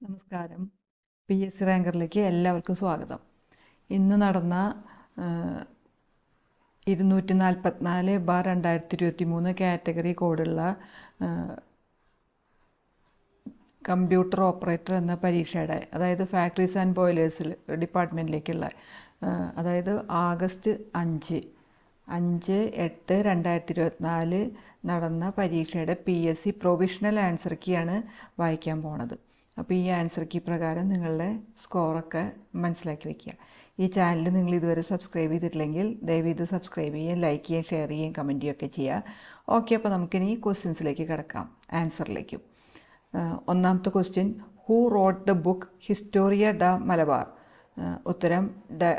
നമസ്കാരം. P S C റാങ്കറിലേക്ക് എല്ലാവർക്കും സ്വാഗതം. ഇന്ന് നടന്ന ഇരുന്നൂറ്റി നാൽപ്പത്തിനാല് ബാർ രണ്ടായിരത്തി ഇരുപത്തി മൂന്ന് കാറ്റഗറി കോഡുള്ള കമ്പ്യൂട്ടർ ഓപ്പറേറ്റർ എന്ന പരീക്ഷയുടെ അതായത് ഫാക്ടറീസ് ആൻഡ് ബോയിലേഴ്സിൽ ഡിപ്പാർട്ട്മെന്റിലേക്കുള്ള അതായത് ആഗസ്റ്റ് അഞ്ച് അഞ്ച് എട്ട് രണ്ടായിരത്തി ഇരുപത്തിനാല് നടന്ന പരീക്ഷയുടെ P S C provisional answer വായിക്കാൻ പോണത്. അപ്പോൾ ഈ ആൻസർ കീ പ്രകാരം നിങ്ങളുടെ സ്കോറൊക്കെ മനസ്സിലാക്കി വയ്ക്കുക ഈ ചാനൽ നിങ്ങൾ ഇതുവരെ സബ്സ്ക്രൈബ് ചെയ്തിട്ടില്ലെങ്കിൽ ദയവ് ഇത് സബ്സ്ക്രൈബ് ചെയ്യുകയും ലൈക്ക് ചെയ്യുകയും ഷെയർ ചെയ്യുകയും കമന്റ് ചെയ്യുകയൊക്കെ ചെയ്യുക. ഓക്കെ അപ്പോൾ നമുക്കിനി ക്വസ്റ്റ്യൻസിലേക്ക് കിടക്കാം. ആൻസറിലേക്കും ഒന്നാമത്തെ question who wrote the book Historia ഡ മലബാർ ഉത്തരം ഡ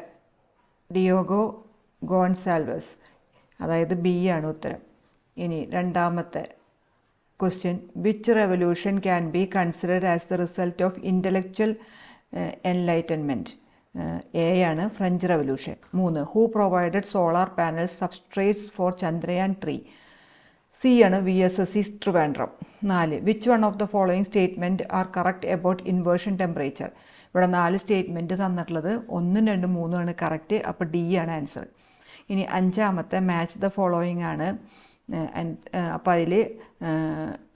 ഡിയോഗോ ഗോൺസാൽവസ്. അതായത് ബി ആണ് ഉത്തരം. ഇനി രണ്ടാമത്തെ question which revolution can be considered as the result of intellectual enlightenment A ആണ് ഫ്രഞ്ച് റെവല്യൂഷൻ മൂന്ന് who provided solar panel substrates for Chandrayaan three C ആണ് V S S C Trivandrum നാല് which one of the following statement are correct about inversion temperature ഇവിടെ നാല് statement തന്നിട്ടുള്ളത് ഒന്നും രണ്ടും മൂന്നും ആണ് കറക്റ്റ് അപ്പോൾ ഡി ആണ് ആൻസർ ഇനി അഞ്ചാമത്തെ മാച്ച് ദ ഫോളോയിങ് ആണ്. അപ്പോൾ അതിൽ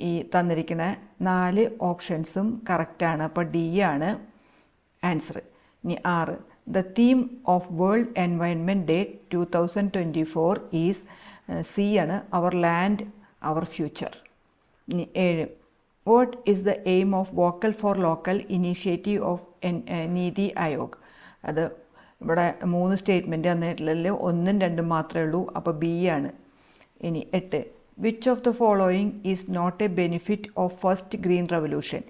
ഈ തന്നിരിക്കുന്ന നാല് ഓപ്ഷൻസും കറക്റ്റാണ്. അപ്പോൾ ഡി ആണ് ആൻസർ ഇനി ആറ്. The theme of world environment day two thousand twenty four is C ആണ് അവർ ലാൻഡ് അവർ ഫ്യൂച്ചർ. ഇനി ഏഴ്. What is the aim of vocal for local initiative of NITI Aayog? അത് ഇവിടെ മൂന്ന് സ്റ്റേറ്റ്മെന്റ് തന്നിട്ടുള്ളതിൽ ഒന്നും രണ്ടും മാത്രമേ ഉള്ളൂ. അപ്പോൾ ബി ആണ്. ഇനി എട്ട്. Which of the following is not a benefit of first green revolution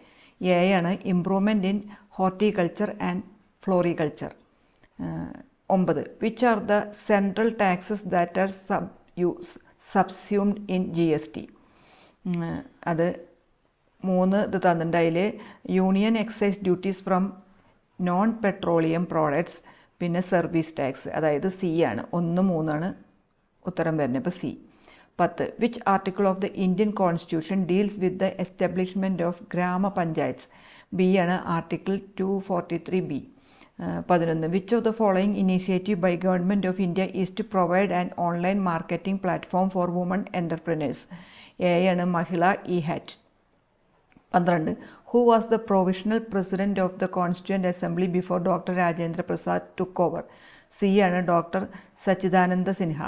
ആണ് improvement in horticulture and floriculture ഒമ്പത്. Which are the central taxes that are sub use subsumed in G S T അത് മൂന്ന് ഇത് തന്നിട്ടുണ്ട്. Union excise duties from non petroleum products പിന്നെ service tax അതായത് C ആണ്. ഒന്ന് മൂന്നാണ് ഉത്തരം വരുന്നത്. ഇപ്പോൾ സി പത്ത് which article of the Indian constitution deals with the establishment of gram panchayats B ആണ് article two forty three B പതിനൊന്ന് which of the following initiative by government of India is to provide and online marketing platform for women entrepreneurs A ആണ് Mahila E hat പന്ത്രണ്ട് who was the provisional president of the constituent assembly before doctor Rajendra Prasad took over C ആണ് doctor Sachchidananda Sinha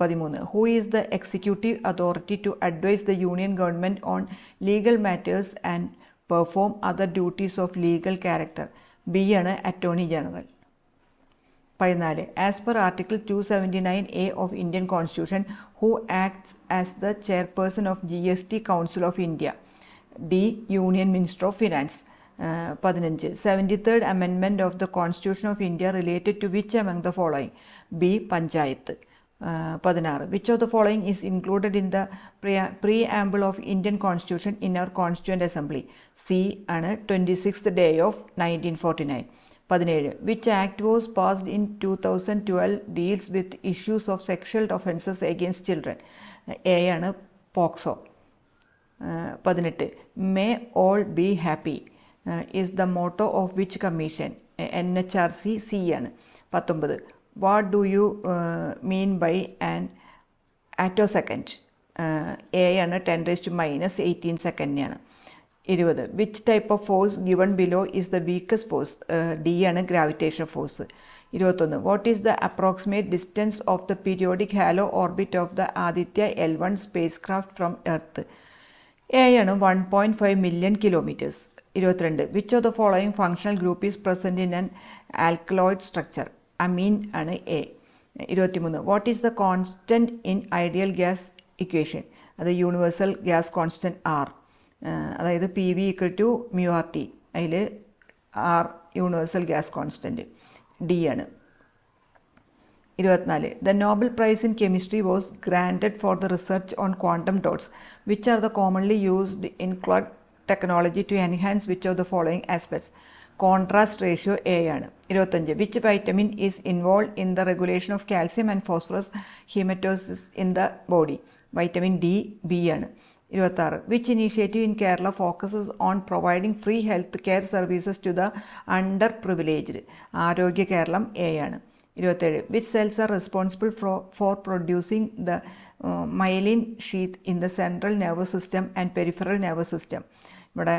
പതിമൂന്ന്. Who is the executive authority to advise the union government on legal matters and perform other duties of legal character B ആണ് attorney general പതിനാല്. As per article two seventy nine A of Indian constitution who acts as the chairperson of G S T council of India D union minister of finance പതിനഞ്ച്. Seventy third അമെൻമെന്റ് of the constitution of India related to which among the following B panchayat. പതിനാറ്. Which of the following is included in the preamble of Indian constitution in our constituent assembly C ആണ് twenty six day of nineteen forty nine പതിനേഴ്. Which act was passed in two thousand twelve deals with issues of sexual offences against children A ആണ് POCSO പതിനെട്ട്. May all be happy is the motto of which commission N H R C C ആണ്. പത്തൊമ്പത്. What do you mean by an attosecond A ആണ് ten raise to minus eighteen സെക്കൻഡിനെയാണ് ഇരുപത്. Which type of force given below is the weakest force D ആണ് gravitation force ഇരുപത്തൊന്ന്. What is the approximate distance of the periodic halo orbit of the Aditya L one spacecraft from earth A ആണ് one point five million kilometers ഇരുപത്തിരണ്ട്. Which of the following functional group is present in an alkaloid structure amine ആണ് A. ഇരുപത്തിമൂന്ന്. What is the constant in ideal gas equation അത് universal gas constant R അതായത് P V equal to mu R T അതിൽ R universal gas constant D ആണ്. ഇരുപത്തിനാല്. The Nobel prize in chemistry was granted for the research on quantum dots which are the commonly used in QLED technology to enhance which of the following aspects contrast ratio A ആണ്. ഇരുപത്തഞ്ച് which vitamin is involve in the regulation of calcium and phosphorus homeostasis in the body vitamin D B ആണ്. ഇരുപത്താറ് which initiative in Kerala focuses on providing free health care services to the underprivileged Arogya Keralam A ആണ് ഇരുപത്തേഴ് which cells are responsible for for producing the myelin sheath in the central nervous system and peripheral nervous system ഇവിടെ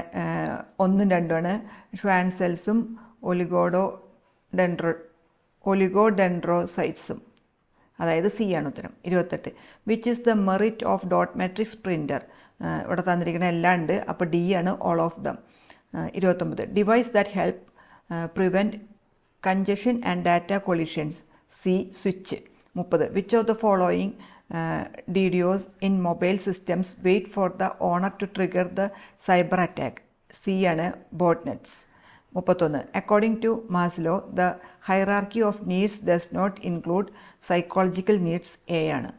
ഒന്നും രണ്ടുമാണ്. Schwann സെൽസും ഒലിഗോഡോ ഡെൻഡ്രോ ഒലിഗോഡെൻഡ്രോസൈറ്റ്സും. അതായത് C ആണ് ഉത്തരം ഇരുപത്തെട്ട്. Which is the merit of dot matrix printer ഇവിടെ തന്നിരിക്കുന്ന എല്ലാം ഉണ്ട്. അപ്പോൾ ഡി ആണ് ഓൾ ഓഫ് ദം ഇരുപത്തൊമ്പത്. Device that help prevent congestion and data collisions C switch മുപ്പത്. Which of the following OS in mobile systems wait for the owner to trigger the cyber attack C ആണ് botnets മുപ്പത്തൊന്ന്. According to Maslow the hierarchy of needs does not include psychological needs A ആണ്.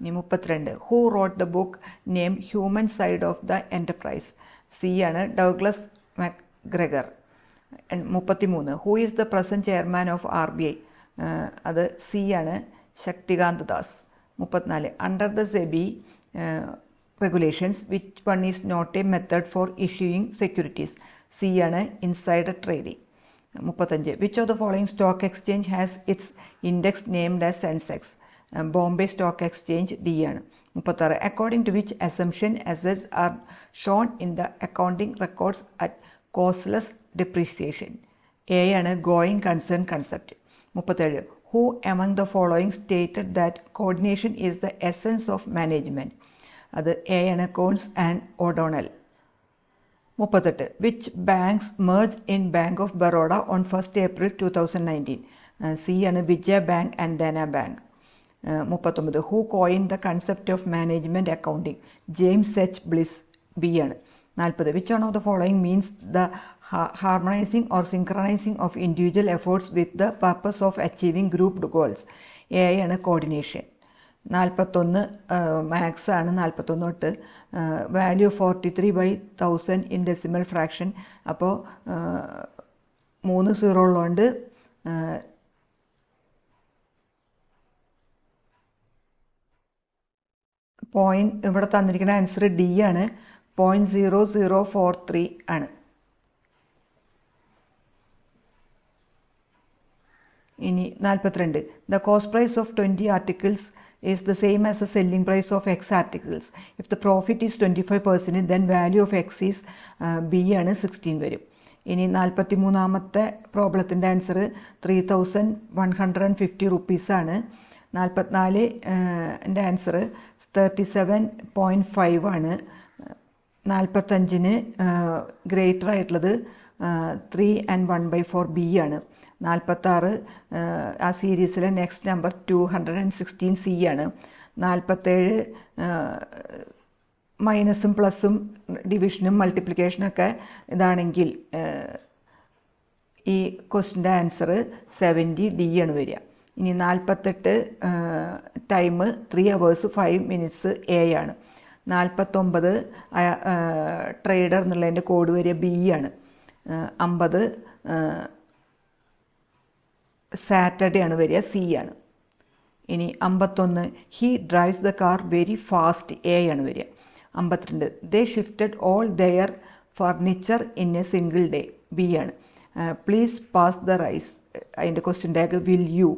ഇനി മുപ്പത്തിരണ്ട്. Who wrote the book name human side of the enterprise C ആണ് Douglas McGregor മുപ്പത്തിമൂന്ന്. Who is the present chairman of R B I അത് C ആണ് ശക്തികാന്ത് ദാസ്. മുപ്പത്തിനാല്. Under the SEBI regulations which one is not a method for issuing securities C ആണ് insider trading മുപ്പത്തഞ്ച്. Which of the following stock exchange has its index named as Sensex Bombay stock exchange D ആണ്. മുപ്പത്താറ്. According to which assumption assess are shown in the accounting records at cost less depreciation A ആണ് going concern concept മുപ്പത്തേഴ്. Who among the following stated that coordination is the essence of management അത് A ആണ് Koontz and O'Donnell മുപ്പത്തെട്ട്. Which banks merge in bank of Baroda on first April two thousand nineteen C ആണ് Vijaya bank and Dena bank മുപ്പത്തൊമ്പത്. Who coin the concept of management accounting James H Bliss B ആണ്. നാൽപ്പത് which one of the following means the harmonising or synchronizing of individual efforts with the purpose of achieving grouped goals A ആണ് coordination നാൽപ്പത്തൊന്ന് maths ആണ് നാൽപ്പത്തൊന്ന് തൊട്ട് value forty three by thousand in decimal fraction അപ്പോൾ മൂന്ന് zero ഉള്ളതുകൊണ്ട് point ഇവിടെ തന്നിരിക്കുന്ന ആൻസർ ഡി ആണ്. Point zero zero four three ആണ്. ഇനി നാൽപ്പത്തിരണ്ട് the cost price of twenty articles is the same as the selling price of X articles. If the profit is 25%, then value of X is uh, B ആണ് sixteen വരും. ഇനി നാൽപ്പത്തി മൂന്നാമത്തെ പ്രോബ്ലത്തിന്റെ answer three thousand one hundred and fifty റുപ്പീസാണ് നാൽപ്പത്തിനാല് എന്റെ answer thirty seven point five ആണ് നാൽപ്പത്തഞ്ചിന് ഗ്രേറ്റർ ആയിട്ടുള്ളത് three and one by four B ആണ്. നാൽപ്പത്താറ് ആ സീരീസിലെ next number two hundred and sixteen C ആണ്. നാൽപ്പത്തേഴ് മൈനസും പ്ലസും ഡിവിഷനും മൾട്ടിപ്ലിക്കേഷനൊക്കെ ഇതാണെങ്കിൽ ഈ ക്വസ്റ്റിന്റെ ആൻസർ സെവന്റി ഡി ആണ് വരിക. ഇനി നാൽപ്പത്തെട്ട് time three hours five minutes A ആണ്. നാൽപ്പത്തൊമ്പത് ട്രേഡർ എന്നുള്ളതിന്റെ കോഡ് വരിക ബി ആണ്. അമ്പത് സാറ്റർഡേ ആണ് വരിക സി ആണ്. ഇനി അമ്പത്തൊന്ന് he drives the car very fast A ആണ് വരിക. അമ്പത്തിരണ്ട് they shifted all their furniture in a single day B ആണ്. പ്ലീസ് പാസ് ദ റൈസ് അതിന്റെ question tag will you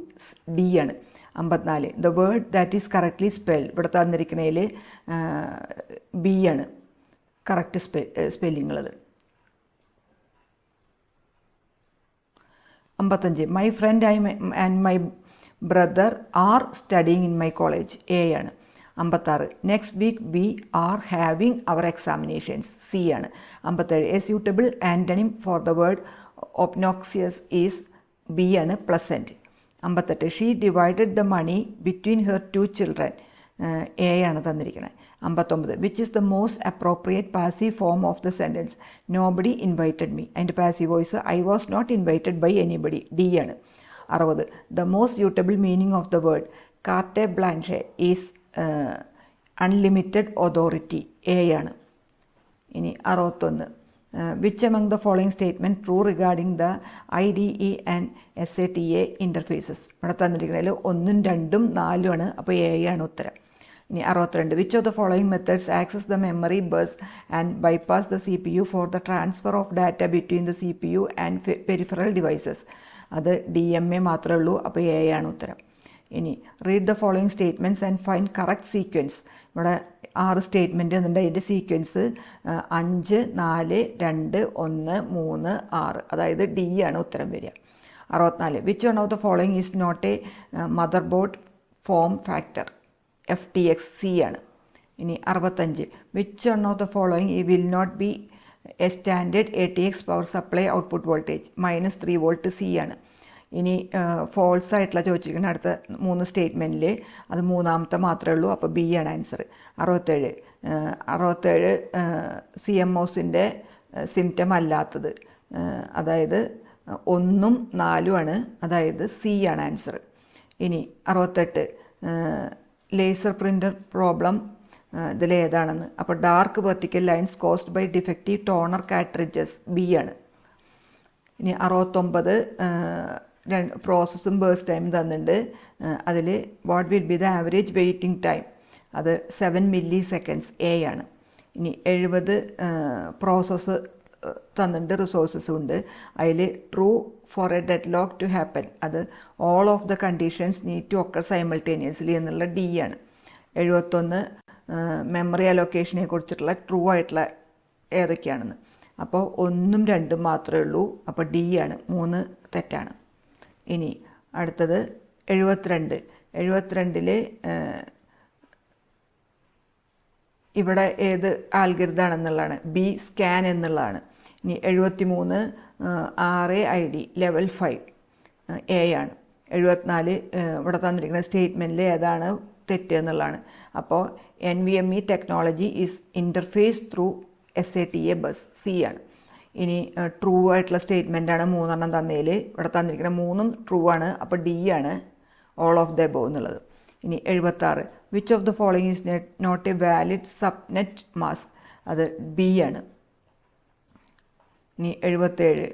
D ആണ്. അമ്പത്തിനാല് the word that is correctly spell ഇവിടെ തന്നിരിക്കുന്നതിൽ B ആണ്. കറക്റ്റ് സ്പെ സ്പെല്ലിങ്ങുള്ളത് അമ്പത്തഞ്ച്. My friend I and my brother are studying in my college A ആണ്. അമ്പത്താറ്. Next week we are having our examinations C ആണ്. അമ്പത്തേഴ്. A suitable antonym for the word obnoxious is B ആണ്. Pleasant അമ്പത്തെട്ട്. She divided the money between her two children A ആണ് തന്നിരിക്കുന്നത് അമ്പത്തൊമ്പത്. Which is the most appropriate passive form of the sentence nobody invited me അതിന്റെ passive voice I was not invited by anybody D ആണ്. അറുപത്. The most suitable meaning of the word carte blanche is unlimited authority A ആണ്. ഇനി അറുപത്തൊന്ന്. Which among the following statement true regarding the I D E and S A T A interfaces ഇവിടെ തന്നിരിക്കുന്നതിൽ ഒന്നും രണ്ടും നാലുമാണ് അപ്പോൾ എ ആണ് ഉത്തരം. ഇനി അറുപത്തിരണ്ട്. Which of the following methods access the memory bus and bypass the C P U for the transfer of data between the C P U and peripheral devices അത് ഡി എം എ മാത്രമേ ഉള്ളൂ അപ്പോൾ A ആണ് ഉത്തരം. ഇനി read the following statements and find correct sequence ഇവിടെ ആറ് statement എന്നുണ്ട് അതിന്റെ സീക്വൻസ് അഞ്ച് നാല് രണ്ട് ഒന്ന് മൂന്ന് ആറ്. അതായത് ഡി ആണ് ഉത്തരം വരിക. അറുപത്തിനാല്. Which one of the following is not a motherboard form factor F T X C ആണ്. ഇനി അറുപത്തഞ്ച്. Which one of the following ഈ will not be a standard A T X power supply output voltage minus three volt C ആണ്. ഇനി false ആയിട്ടുള്ള ചോദിച്ചിരിക്കുന്ന അടുത്ത മൂന്ന് സ്റ്റേറ്റ്മെന്റിൽ അത് മൂന്നാമത്തെ മാത്രമേ ഉള്ളൂ. അപ്പോൾ ബി ആണ് ആൻസർ അറുപത്തേഴ്. അറുപത്തേഴ് സി എം ഒസിന്റെ സിംറ്റം അല്ലാത്തത്. അതായത് ഒന്നും നാലുമാണ് അതായത് സി ആണ് ആൻസർ ഇനി അറുപത്തെട്ട്. ലേസർ പ്രിന്റർ പ്രോബ്ലം ഇതിലേതാണെന്ന്. അപ്പോൾ dark vertical lines caused by defective toner cartridges B ആണ്. ഇനി അറുപത്തൊമ്പത് പ്രോസസ്സും ബേഴ്സ് ടൈം തന്നിട്ടുണ്ട്. അതിൽ what will be the average waiting time അത് സെവൻ മില്ലി സെക്കൻഡ്സ് എ ആണ്. ഇനി എഴുപത് പ്രോസസ്സ് തന്നിട്ടുണ്ട് റിസോഴ്സസും ഉണ്ട്. അതിൽ true for a deadlock to happen അത് all of the conditions need to occur simultaneously എന്നുള്ള ഡി ആണ്. എഴുപത്തൊന്ന് മെമ്മറി അലൊക്കേഷനെ കുറിച്ചിട്ടുള്ള ട്രൂ ആയിട്ടുള്ള ഏതൊക്കെയാണെന്ന്. അപ്പോൾ ഒന്നും രണ്ടും മാത്രമേ ഉള്ളൂ. അപ്പോൾ ഡി ആണ്. മൂന്ന് തെറ്റാണ്. ഇനി അടുത്തത് എഴുപത്തിരണ്ട്. എഴുപത്തിരണ്ടിൽ ഇവിടെ ഏത് ആൽഗരിതാണെന്നുള്ളതാണ് ബി സ്കാൻ എന്നുള്ളതാണ്. എഴുപത്തി മൂന്ന് R I D level five A ആണ്. എഴുപത്തിനാല് ഇവിടെ തന്നിരിക്കുന്ന സ്റ്റേറ്റ്മെന്റിൽ ഏതാണ് തെറ്റ് എന്നുള്ളതാണ്. അപ്പോൾ N V M E technology is interface through S A T A bus C ആണ്. ഇനി ട്രൂ ആയിട്ടുള്ള സ്റ്റേറ്റ്മെന്റാണ് മൂന്നെണ്ണം തന്നതിൽ. ഇവിടെ തന്നിരിക്കുന്ന മൂന്നും ട്രൂ ആണ്. അപ്പോൾ ഡി ആണ് ഓൾ ഓഫ് ദ ബോ എന്നുള്ളത്. ഇനി എഴുപത്താറ് which of the following is not a valid subnet mask അത് ബി ആണ്. ഇനി എഴുപത്തേഴ്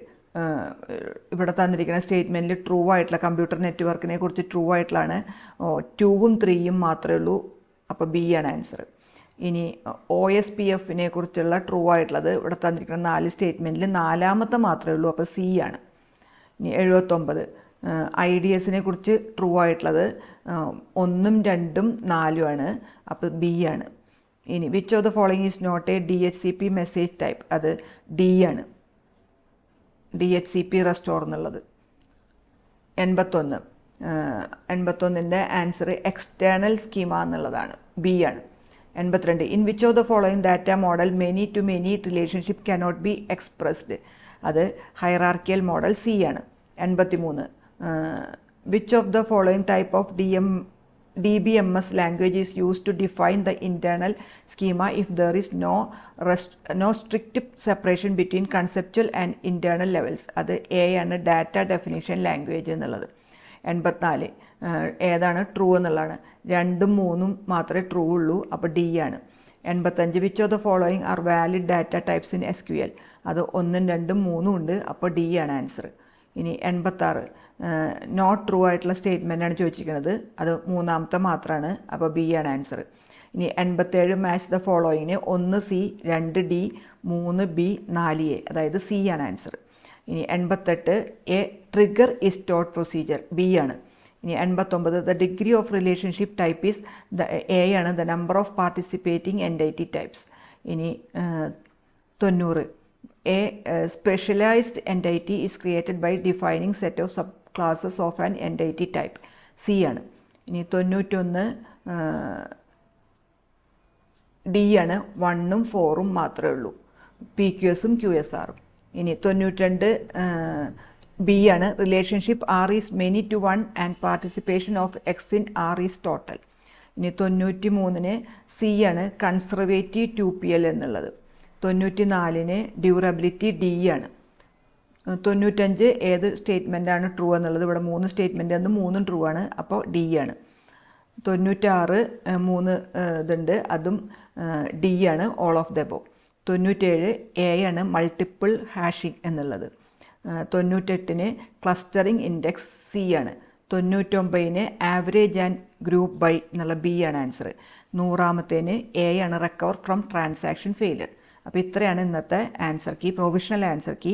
ഇവിടെ തന്നിരിക്കുന്ന സ്റ്റേറ്റ്മെന്റിൽ ട്രൂ ആയിട്ടുള്ള കമ്പ്യൂട്ടർ നെറ്റ്വർക്കിനെ കുറിച്ച് ട്രൂ ആയിട്ടുള്ളതാണ്. ടൂവും ത്രീയും മാത്രമേ ഉള്ളൂ. അപ്പോൾ ബി ആണ് ആൻസർ ഇനി ഒ എസ് പി എഫിനെ കുറിച്ചുള്ള ട്രൂ ആയിട്ടുള്ളത് ഇവിടെ തന്നിരിക്കുന്ന നാല് സ്റ്റേറ്റ്മെന്റിൽ നാലാമത്തെ മാത്രമേ ഉള്ളൂ. അപ്പോൾ സി ആണ്. ഇനി എഴുപത്തൊമ്പത് ഐ ഡി എസിനെ കുറിച്ച് ട്രൂ ആയിട്ടുള്ളത് ഒന്നും രണ്ടും നാലും ആണ്. അപ്പോൾ ബി ആണ്. ഇനി which of the following is not a D H C P message type അത് ഡി ആണ്. D H C P restore എന്നുള്ളത്. എൺപത്തൊന്ന് എൺപത്തൊന്നിന്റെ ആൻസർ എക്സ്റ്റേണൽ സ്കീമ എന്നുള്ളതാണ്. ബി ആണ്. എൺപത്തിരണ്ട് in which of the following data model many to many relationship cannot be expressed അത് hierarchical model C ആണ്. എൺപത്തി മൂന്ന് which of the following type of D M D B M S language is use to define the internal schema if there is no rest no strict separation between conceptual and internal levels അത് A ആണ് data definition language എന്നുള്ളത്. എൺപത്തിനാല് ഏതാണ് true എന്നുള്ളതാണ്. രണ്ടും മൂന്നും മാത്രമേ true ഉള്ളൂ അപ്പോൾ ഡി ആണ്. എൺപത്തഞ്ച് which of the following are valid data types in S Q L അത് ഒന്നും രണ്ടും മൂന്നും ഉണ്ട് അപ്പോൾ ഡി ആണ് ആൻസർ ഇനി എൺപത്താറ് നോട്ട് ട്രൂ ആയിട്ടുള്ള സ്റ്റേറ്റ്മെന്റാണ് ചോദിച്ചിരിക്കുന്നത്. അത് മൂന്നാമത്തെ മാത്രമാണ് അപ്പോൾ ബി ആണ് ആൻസർ ഇനി എൺപത്തേഴ് മാച്ച് ദ ഫോളോയിങ്ങിന് ഒന്ന് സി രണ്ട് ഡി മൂന്ന് ബി നാല് എ അതായത് സി ആണ് ആൻസർ ഇനി എൺപത്തെട്ട് A trigger is taught procedure B ആണ്. ഇനി എൺപത്തൊമ്പത് the degree of relationship type is the A ആണ്. The number of participating entity types ഇനി തൊണ്ണൂറ് a specialised entity is created by defining set of subclasses of an entity type C ആണ്. ഇനി തൊണ്ണൂറ്റൊന്ന് D ആണ്. വണ്ണും ഫോറും മാത്രമേ ഉള്ളൂ. പി ക്യു എസും ക്യു എസ് ആറും ഇനി തൊണ്ണൂറ്റിരണ്ട് ബി ആണ്. Relationship R is many to one and participation of X in R is total ഇനി തൊണ്ണൂറ്റി മൂന്നിന് സി ആണ് കൺസർവേറ്റീവ് ടു പി എൽ എന്നുള്ളത്. തൊണ്ണൂറ്റി നാലിന് ഡ്യൂറബിലിറ്റി ഡി ആണ്. തൊണ്ണൂറ്റഞ്ച് ഏത് സ്റ്റേറ്റ്മെന്റാണ് ട്രൂ എന്നുള്ളത്? ഇവിടെ മൂന്ന് സ്റ്റേറ്റ്മെന്റ് എന്ന് മൂന്നും ട്രൂ ആണ്. അപ്പോൾ ഡി ആണ്. തൊണ്ണൂറ്റാറ് മൂന്ന് ഇതുണ്ട്. അതും ഡി ആണ് ഓൾ ഓഫ് ദ ബോ തൊണ്ണൂറ്റേഴ് എ ആണ് മൾട്ടിപ്പിൾ ഹാഷിംഗ് എന്നുള്ളത്. തൊണ്ണൂറ്റെട്ടിന് ക്ലസ്റ്ററിംഗ് ഇൻഡെക്സ് സി ആണ്. തൊണ്ണൂറ്റൊമ്പതിന് ആവറേജ് ആൻഡ് ഗ്രൂപ്പ് ബൈ എന്നുള്ള ബി ആണ് ആൻസർ നൂറാമത്തേന് എ ആണ് റെക്കവർ ഫ്രം ട്രാൻസാക്ഷൻ ഫെയിലിയർ അപ്പോൾ ഇത്രയാണ് ഇന്നത്തെ answer key provisional answer key